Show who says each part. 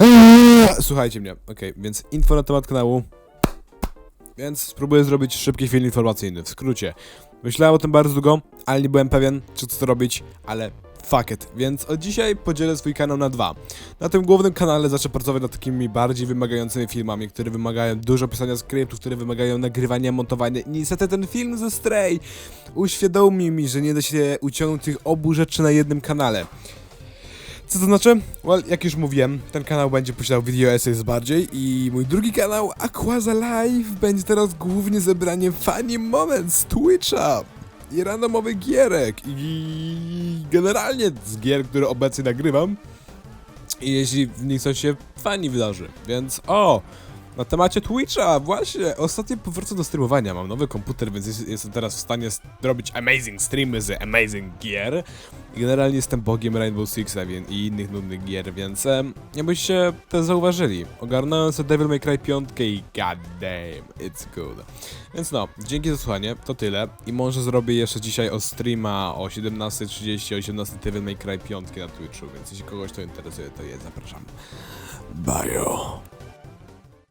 Speaker 1: Eee, Słuchajcie mnie, okej, więc info na temat kanału. Więc spróbuję zrobić szybki film informacyjny, w skrócie. Myślałem o tym bardzo długo, ale nie byłem pewien, czy co to robić, ale fuck it. Więc od dzisiaj podzielę swój kanał na dwa. Na tym głównym kanale zacznę pracować nad takimi bardziej wymagającymi filmami, które wymagają dużo pisania skryptów, które wymagają nagrywania, montowania. I niestety ten film ze Stray uświadomił mi, że nie da się uciągnąć tych obu rzeczy na jednym kanale. Co to znaczy? Well, jak już mówiłem, ten kanał będzie posiadał video essays bardziej i mój drugi kanał, Aquaza Live, będzie teraz głównie zebraniem funny moment z Twitcha i randomowych gierek i generalnie z gier, które obecnie nagrywam i jeśli w nich coś się fajnie wydarzy, więc o! Na temacie Twitcha, właśnie, ostatnio powrócę do streamowania, mam nowy komputer, więc jest, jestem teraz w stanie zrobić amazing streamy z amazing gier i generalnie jestem bogiem Rainbow Six Siege i innych nudnych gier, więc em, jakbyście to zauważyli. Ogarnąłem sobie Devil May Cry 5 i god damn, it's good. Więc no, dzięki za słuchanie, to tyle. I może zrobię jeszcze dzisiaj o streama o 17.30, o 18 Devil May Cry 5 na Twitchu, więc jeśli kogoś to interesuje, to je zapraszam. Bajo.